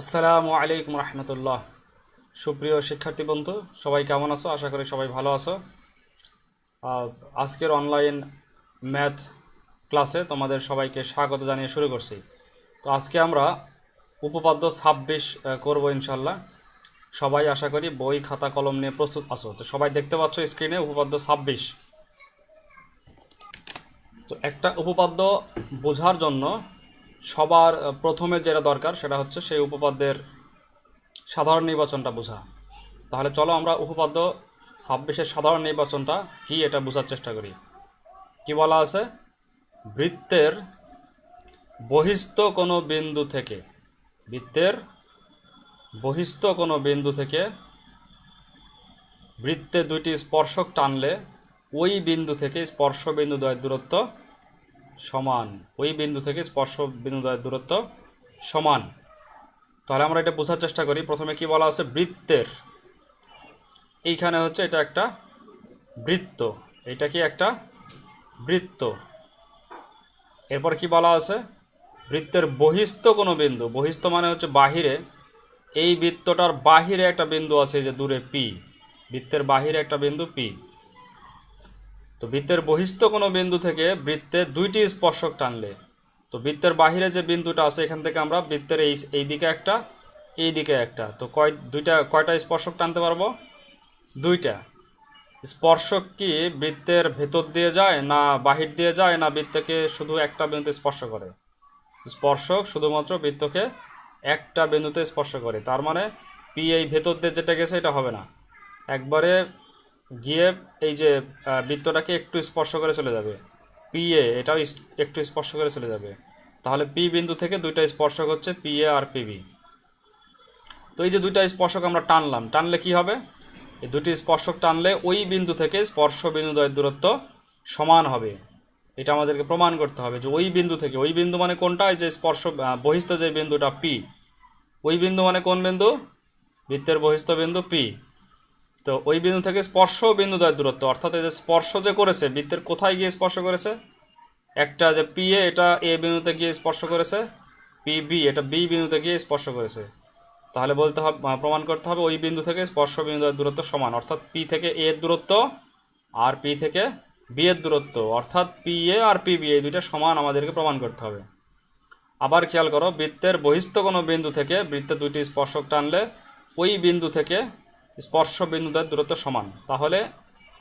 আসসালামু আলাইকুম রহমতুল্লাহ। সুপ্রিয় শিক্ষার্থী বন্ধু, সবাই কেমন আছো? আশা করি সবাই ভালো আছো। আজকের অনলাইন ম্যাথ ক্লাসে তোমাদের সবাইকে স্বাগত জানিয়ে শুরু করছি। তো আজকে আমরা উপপাদ্য ছাব্বিশ করব ইনশাল্লাহ সবাই আশা করি বই, খাতা, কলম নিয়ে প্রস্তুত আছো। তো সবাই দেখতে পাচ্ছ স্ক্রিনে উপপাদ্য ছাব্বিশ। তো একটা উপপাদ্য বোঝার জন্য সবার প্রথমে যেটা দরকার সেটা হচ্ছে সেই উপপাদ্যের সাধারণ নির্বাচনটা বোঝা। তাহলে চলো আমরা উপপাদ্য ছাব্বিশের সাধারণ নির্বাচনটা কি এটা বোঝার চেষ্টা করি। কি বলা আছে? বৃত্তের বহিস্থ কোনো বিন্দু থেকে, বৃত্তের বহিস্থ কোনো বিন্দু থেকে বৃত্তে দুইটি স্পর্শক টানলে ওই বিন্দু থেকে স্পর্শ বিন্দু দ্বয়ের দূরত্ব সমান। ওই বিন্দু থেকে স্পর্শ বিন্দুদ্বয়ের দূরত্ব সমান। তাহলে আমরা এটা বোঝার চেষ্টা করি। প্রথমে কি বলা আছে? বৃত্তের। এইখানে হচ্ছে এটা একটা বৃত্ত। এটা কি একটা বৃত্ত? এরপর কি বলা আছে? বৃত্তের বহিস্থ কোনো বিন্দু। বহিস্থ মানে হচ্ছে বাহিরে। এই বৃত্তটার বাহিরে একটা বিন্দু আছে যে দূরে পি বৃত্তের বাহিরে একটা বিন্দু পি তো বৃত্তের বহিস্থ কোনো বিন্দু থেকে বৃত্তে দুইটি স্পর্শক টানলে, তো বৃত্তের বাহিরে যে বিন্দুটা আছে, এখান থেকে আমরা বৃত্তের এই এই দিকে একটা, এই দিকে একটা, তো কয়, দুইটা, কয়টা স্পর্শক টানতে পারব? দুইটা। স্পর্শক কি বৃত্তের ভেতর দিয়ে যায় না বাহির দিয়ে যায়, না বৃত্তকে শুধু একটা বিন্দুতে স্পর্শ করে? স্পর্শক শুধুমাত্র বৃত্তকে একটা বিন্দুতে স্পর্শ করে, তার মানে পি এই ভেতর দিয়ে যেটা গেছে, এটা হবে না। একবারে গিয়ে এই যে বৃত্তটাকে একটু স্পর্শ করে চলে যাবে। পি এ এটাও একটু স্পর্শ করে চলে যাবে। তাহলে পি বিন্দু থেকে দুইটা স্পর্শক হচ্ছে পি এ আর পিবি তো এই যে দুইটা স্পর্শক আমরা টানলাম, টানলে কি হবে? এই দুটি স্পর্শক টানলে ওই বিন্দু থেকে স্পর্শ বিন্দু দ্বয়ের দূরত্ব সমান হবে। এটা আমাদেরকে প্রমাণ করতে হবে যে ওই বিন্দু থেকে, ওই বিন্দু মানে কোনটা? যে স্পর্শ বহিস্থ যে বিন্দুটা পি ওই বিন্দু মানে কোন বিন্দু? বৃত্তের বহিস্থ বিন্দু পি তো ওই বিন্দু থেকে স্পর্শ বিন্দু দ্বয়ের দূরত্ব, অর্থাৎ এই যে স্পর্শ যে করেছে, বৃত্তের কোথায় গিয়ে স্পর্শ করেছে? একটা যে পি এ এটা এ বিন্দুতে গিয়ে স্পর্শ করেছে পি বি এটা বি বিন্দুতে গিয়ে স্পর্শ করেছে। তাহলে বলতে হবে প্রমাণ করতে হবে, ওই বিন্দু থেকে স্পর্শ বিন্দু দূরত্ব সমান, অর্থাৎ পি থেকে এ এর দূরত্ব আর পি থেকে বি এর দূরত্ব, অর্থাৎ পি এ আর পি বি এই দুইটা সমান আমাদেরকে প্রমাণ করতে হবে। আবার খেয়াল করো, বৃত্তের বহিস্থ কোনো বিন্দু থেকে বৃত্তের দুইটি স্পর্শক টানলে, ওই বিন্দু থেকে স্পর্শ বিন্দুদের দূরত্ব সমান। তাহলে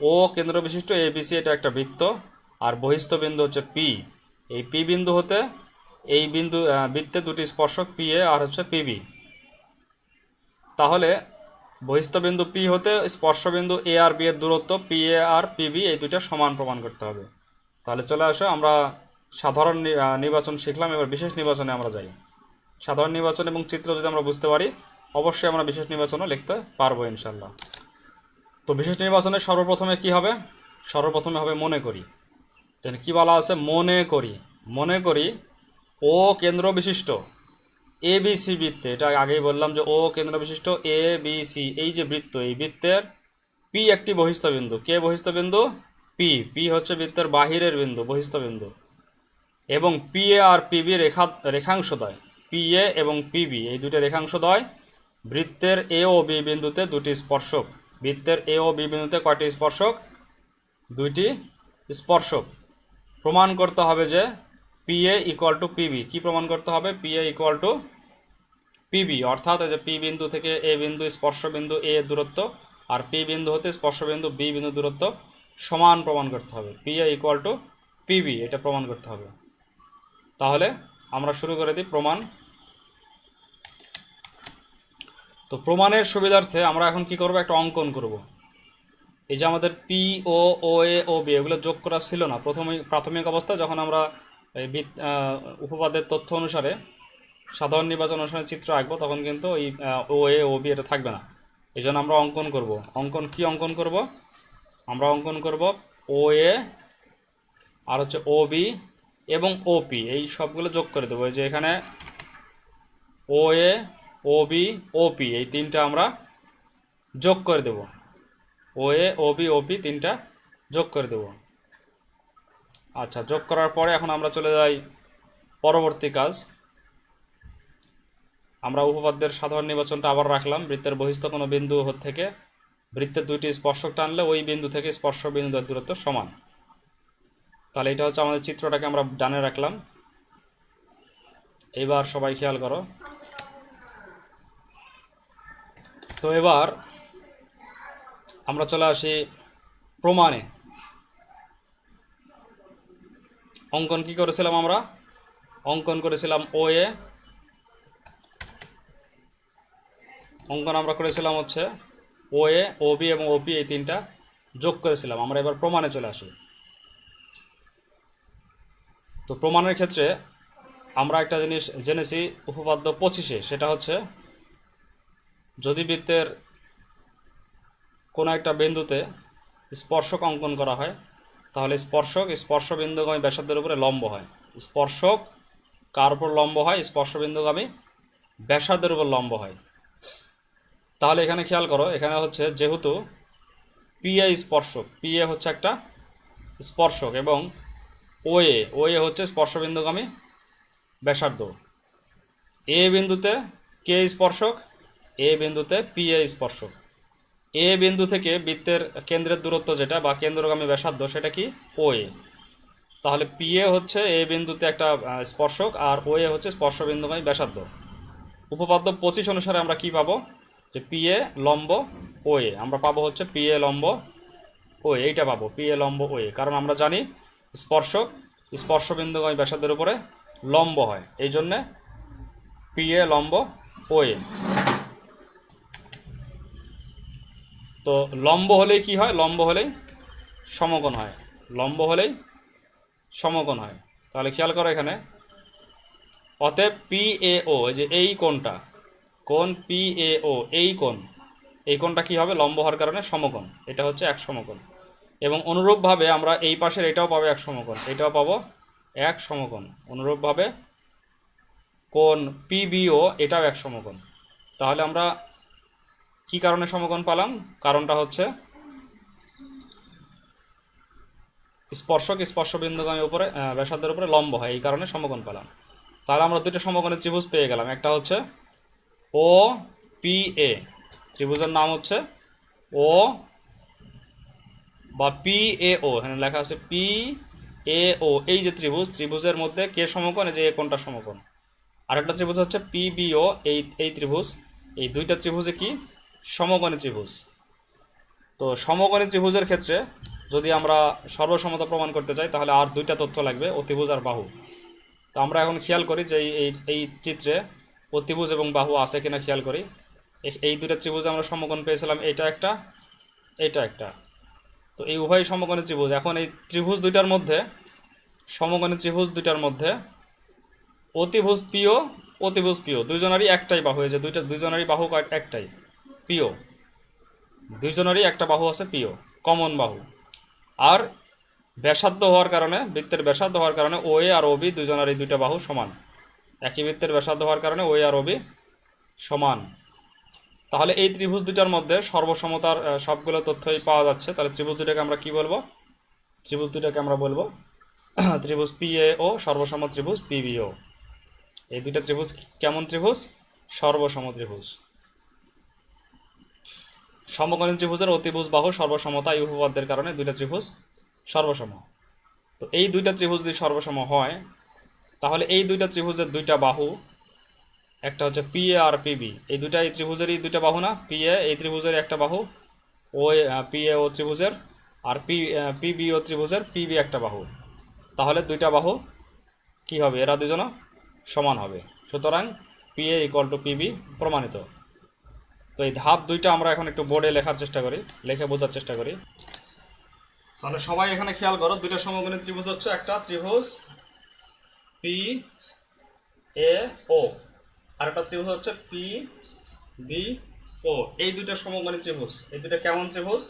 ও কেন্দ্র বিশিষ্ট এ বিসি এটা একটা বৃত্ত, আর বহিস্থ বিন্দু হচ্ছে পি এই পি বিন্দু হতে এই বিন্দু বৃত্তে দুটি স্পর্শক পি এ আর হচ্ছে পিবি তাহলে বহিস্থ বিন্দু পি হতে স্পর্শ বিন্দু এ আর বি এর দূরত্ব পি এ আর পিবি এই দুইটা সমান প্রমাণ করতে হবে। তাহলে চলে আসো, আমরা সাধারণ নির্বাচন শিখলাম, এবার বিশেষ নির্বাচনে আমরা যাই। সাধারণ নির্বাচন এবং চিত্র যদি আমরা বুঝতে পারি অবশ্যই আমরা বিশেষ নির্বাচনও লিখতে পারব ইনশাল্লাহ তো বিশেষ নির্বাচনে সর্বপ্রথমে কি হবে? সর্বপ্রথমে হবে মনে করি। তো কি বলা আছে? মনে করি। মনে করি ও কেন্দ্র বিশিষ্ট। এ বি সি বৃত্তে, এটা আগেই বললাম যে ও কেন্দ্র বিশিষ্ট এ বি সি এই যে বৃত্ত, এই বৃত্তের পি একটি বহিস্থ বিন্দু কে বহিস্থ বিন্দু পি পি হচ্ছে বৃত্তের বাহিরের বিন্দু বহিস্থ বিন্দু এবং পি এ আর পিবি রেখা রেখাংশদ্বয় পি এ এবং পিবি এই দুটি রেখাংশদ্বয় বৃত্তের এ ও বি বিন্দুতে দুটি স্পর্শক। বৃত্তের এ ও বি বিন্দুতে কয়টি স্পর্শক? দুইটি স্পর্শক। প্রমাণ করতে হবে যে P A equal to PB কী প্রমাণ করতে হবে? P A equal to PB অর্থাৎ যে পি বিন্দু থেকে এ বিন্দু, স্পর্শ বিন্দু এ দূরত্ব আর পি বিন্দু হতে স্পর্শ বিন্দু বি বিন্দু দূরত্ব সমান প্রমাণ করতে হবে। P A equal to PB এটা প্রমাণ করতে হবে। তাহলে আমরা শুরু করে দিই প্রমাণ তো প্রমাণের সুবিধার্থে আমরা এখন কি করব? একটা অঙ্কন করব। এই যে আমাদের পি ও ও এ ও বি এগুলো যোগ করা ছিল না। প্রথমে প্রাথমিক অবস্থায় যখন আমরা এই উপপাদ্যের তথ্য অনুসারে সাধারণ নির্বাচন অনুসারে চিত্র আঁকবো তখন কিন্তু আহ, ও এ ও বি এটা থাকবে না। এই জন্য আমরা অঙ্কন করব। অঙ্কন কি অঙ্কন করব? আমরা অঙ্কন করব ও এ আর হচ্ছে ও বি এবং ওপি এই সবগুলো যোগ করে দেবো। এই যে এখানে ও এ ও বি ওপি এই তিনটা আমরা যোগ করে দেব। ও এ ও বি ওপি তিনটা যোগ করে দেব। আচ্ছা যোগ করার পরে এখন আমরা চলে যাই পরবর্তী কাজ। আমরা উপপাদ্যের সাধারণ নির্বাচনটা আবার রাখলাম। বৃত্তের বহিস্থ কোনো বিন্দু থেকে বৃত্তের দুইটি স্পর্শক টানলে ওই বিন্দু থেকে স্পর্শ বিন্দুর দূরত্ব সমান। তাহলে এটা হচ্ছে আমাদের চিত্রটাকে আমরা ডানে রাখলাম। এবার সবাই খেয়াল করো। তো এবার আমরা চলে আসি প্রমাণে। অঙ্কন কি করেছিলাম আমরা? অঙ্কন করেছিলাম ও এ অঙ্কন আমরা করেছিলাম হচ্ছে ও এ ও বি এবং ওপি এই তিনটা যোগ করেছিলাম। আমরা এবার প্রমাণে চলে আসি। তো প্রমাণের ক্ষেত্রে আমরা একটা জিনিস জেনেছি উপপাদ্য পঁচিশে, সেটা হচ্ছে যদি বৃত্তের কোনো একটা বিন্দুতে স্পর্শক অঙ্কন করা হয়, তাহলে স্পর্শক, স্পর্শবিন্দুগামী ব্যাসার্ধের উপরে লম্ব হয়। স্পর্শক কার উপর লম্ব হয়? স্পর্শবিন্দুগামী ব্যাসার্ধের উপর লম্ব হয়। তাহলে এখানে খেয়াল করো, এখানে হচ্ছে যেহেতু পিএ স্পর্শক পিএ হচ্ছে একটা স্পর্শক এবং ওএ ওএ হচ্ছে স্পর্শবিন্দুগামী ব্যাসার্ধ। এ বিন্দুতে কে স্পর্শক এ বিন্দুতে পিএ স্পর্শক। এ বিন্দু থেকে বৃত্তের কেন্দ্রের দূরত্ব যেটা বা কেন্দ্রগামী ব্যাসার্ধ সেটা কি? ও এ। তাহলে পিএ হচ্ছে এ বিন্দুতে একটা স্পর্শক আর ও এ হচ্ছে স্পর্শবিন্দুগামী ব্যাসার্ধ। উপপাদ্য পঁচিশ অনুসারে আমরা কি পাবো? যে পিএ লম্ব ও এ। আমরা পাবো হচ্ছে পিএ লম্ব ও এ, এইটা পাবো পিএ লম্ব ও এ। কারণ আমরা জানি স্পর্শক স্পর্শবিন্দুগামী ব্যাসার্ধের উপরে লম্ব হয়। এই জন্যে পিএ লম্ব ও এ। তো লম্ব হলেই কি হয়? লম্ব হলেই সমকোণ হয়। লম্ব হলেই সমকোণ হয়। তাহলে খেয়াল করো এখানে। অতএব পি এ ও যে এই কোণটা, কোণ পি এ ও এই কোণ, এই কোণটা কি হবে? লম্ব হওয়ার কারণে সমকোণ। এটা হচ্ছে এক সমকোণ। এবং অনুরূপভাবে আমরা এই পাশের এটাও পাবো এক সমকোণ। এটাও পাবো এক সমকোণ। অনুরূপভাবে কোণ পিবিও এটাও এক সমকোণ। তাহলে আমরা কি কারণে সমকোণ পালাম? কারণটা হচ্ছে স্পর্শক স্পর্শবিন্দুগামী উপরে ব্যাসার্ধের উপরে লম্ব হয়, এই কারণে সমকোণ পেলাম। তাহলে আমরা দুটো সমকোণের ত্রিভুজ পেয়ে গেলাম। একটা হচ্ছে ও পি এ ত্রিভুজের নাম হচ্ছে ও বা পি এ ও এখানে লেখা আছে পি এ ও এই যে ত্রিভুজ, ত্রিভুজের মধ্যে কে সমকোণ যে এ কোনটা সমকোণ। আরেকটা ত্রিভুজ হচ্ছে পি বি ও এই এই ত্রিভুজ, এই দুইটা ত্রিভুজে কি? সমকোণী ত্রিভুজ। তো সমকোণী ত্রিভুজের ক্ষেত্রে যদি আমরা সর্বসমতা প্রমাণ করতে চাই তাহলে আর দুইটা তথ্য লাগবে অতিভুজ আর বাহু। তো আমরা এখন খেয়াল করি যে এই- এই চিত্রে অতিভুজ এবং বাহু আছে কিনা খেয়াল করি। এই দুইটা ত্রিভুজে আমরা সমকোণ পেয়েছিলাম, এটা একটা এটা একটা। তো এই উভয় সমকোণী ত্রিভুজ। এখন এই ত্রিভুজ দুইটার মধ্যে সমকোণী ত্রিভুজ দুইটার মধ্যে অতিভুজ পিও অতিভুজ পিও দুইজনেরই একটাই বাহু, এই যে দুইটা, দুইজনেরই বাহু একটাই। পিও। দুইজনেরই একটা বাহু আছে পিও, কমন বাহু। আর ব্যাসার্ধ হওয়ার কারণে, বৃত্তের ব্যাসার্ধ হওয়ার কারণে ও, এ আর ওবি দুজনেরই দুইটা বাহু সমান। একই বৃত্তের ব্যাসার্ধ হওয়ার কারণে ও, এ আর ওবি সমান। তাহলে এই ত্রিভুজ দুটার মধ্যে সর্বসমতার সবগুলো তথ্যই পাওয়া যাচ্ছে। তাহলে ত্রিভুজ দুটাকে আমরা কি বলব? ত্রিভুজ দুটাকে আমরা বলব ত্রিভুজ পি, এ, ও, সর্বসম ত্রিভুজ পিবিও এই দুইটা ত্রিভুজ কেমন ত্রিভুজ? সর্বসম ত্রিভুজ। সমকোণী ত্রিভুজের অতিভুজ বাহু সর্বসমতা এই উপপাদ্যের কারণে দুইটা ত্রিভুজ সর্বসম তো এই দুইটা ত্রিভুজ যদি সর্বসম হয়, তাহলে এই দুইটা ত্রিভুজের দুইটা বাহু, একটা হচ্ছে পি এ আর পিবি এই দুইটা এই ত্রিভুজেরই দুইটা বাহু না? পি এ, এই ত্রিভুজের একটা বাহু, ও পি এ ও ত্রিভুজের, আর পি পিবি ও ত্রিভুজের পিবি একটা বাহু। তাহলে দুইটা বাহু কি হবে? এরা দুজনও সমান হবে। সুতরাং P A equal to PB প্রমাণিত। তো এই ধাপ দুইটা আমরা এখন একটু বোর্ডে লেখার চেষ্টা করি, লিখে বোঝার চেষ্টা করি। তাহলে সবাই এখানে খেয়াল করো, দুইটা সমকোণী ত্রিভুজ হচ্ছে একটা, ত্রিভুজ পি এ ও আর একটা ত্রিভুজ হচ্ছে পি বি ও এই দুইটা সমকোণী ত্রিভুজ, এই দুইটা কেমন ত্রিভুজ?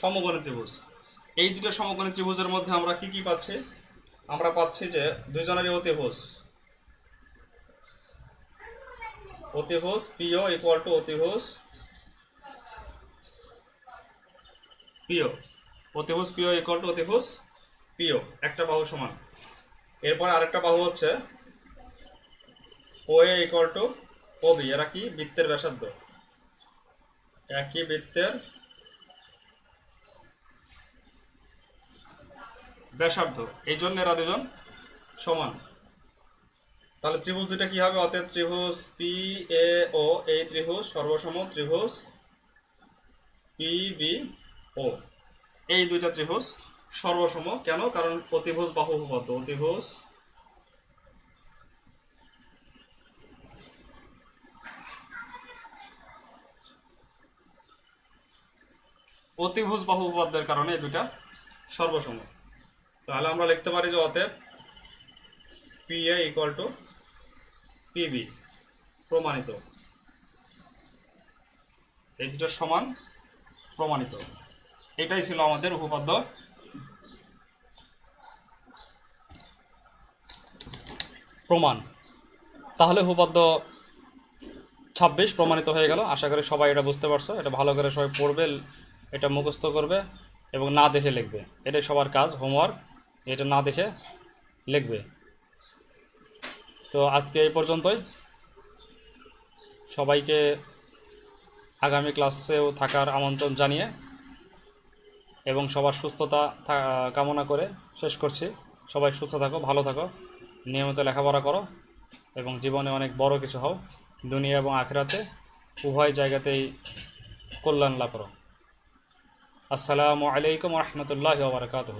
সমকোণী ত্রিভুজ। এই দুটো সমকোণী ত্রিভুজের মধ্যে আমরা কি কি পাচ্ছি? আমরা পাচ্ছি যে দুইজনেরই অতিভুজ। অতিভুজ, পিও ইকুয়াল টু অতিভুজ। পিও অতিভুজ, পিও ইকুয়াল টু অতিভুজ, পিও, একটা বাহু সমান। এরপর আরেকটা বাহু হচ্ছে O A equal to O B এরা কি? বৃত্তের ব্যাসার্ধ। একই বৃত্তের ব্যাসার্ধ। এই জন্য এরা দুজন সমান। তাহলে ত্রিভুজ দুইটা কি হবে? অতএব ত্রিভুজ পি এ ও এই ত্রিভুজ, সর্বসম ত্রিভুজ পি বি ও এই দুইটা ত্রিভুজ সর্বসম। কেন? কারণ অতিভুজ বাহু উপপাদ্য অতিভুজ অতিভুজ বাহু উপপাদ্যের কারণে এই দুইটা সর্বসম। তাহলে আমরা লিখতে পারি যে অতএব P A equal to PB প্রমাণিত। এই দুটো সমান প্রমাণিত। এটাই ছিল আমাদের উপপাদ্য। প্রমাণ। তাহলে উপপাদ্য ছাব্বিশ প্রমাণিত হয়ে গেল। আশা করি সবাই এটা বুঝতে পারছ। এটা ভালো করে সবাই পড়বে, এটা মুখস্থ করবে এবং না দেখে লিখবে। এটাই সবার কাজ হোমওয়ার্ক এটা না দেখে লিখবে। তো আজকে এই পর্যন্তই। সবাইকে আগামী ক্লাসেও থাকার আমন্ত্রণ জানিয়ে এবং সবার সুস্থতা কামনা করে শেষ করছি। সবাই সুস্থ থাকো, ভালো থাকো, নিয়মিত লেখাপড়া করো এবং জীবনে অনেক বড় কিছু হও। দুনিয়া এবং আখেরাতে উভয় জায়গাতেই কল্যাণ লাভ করো। আসসালামু আলাইকুম রহমতুল্লাহ বারকাতহ।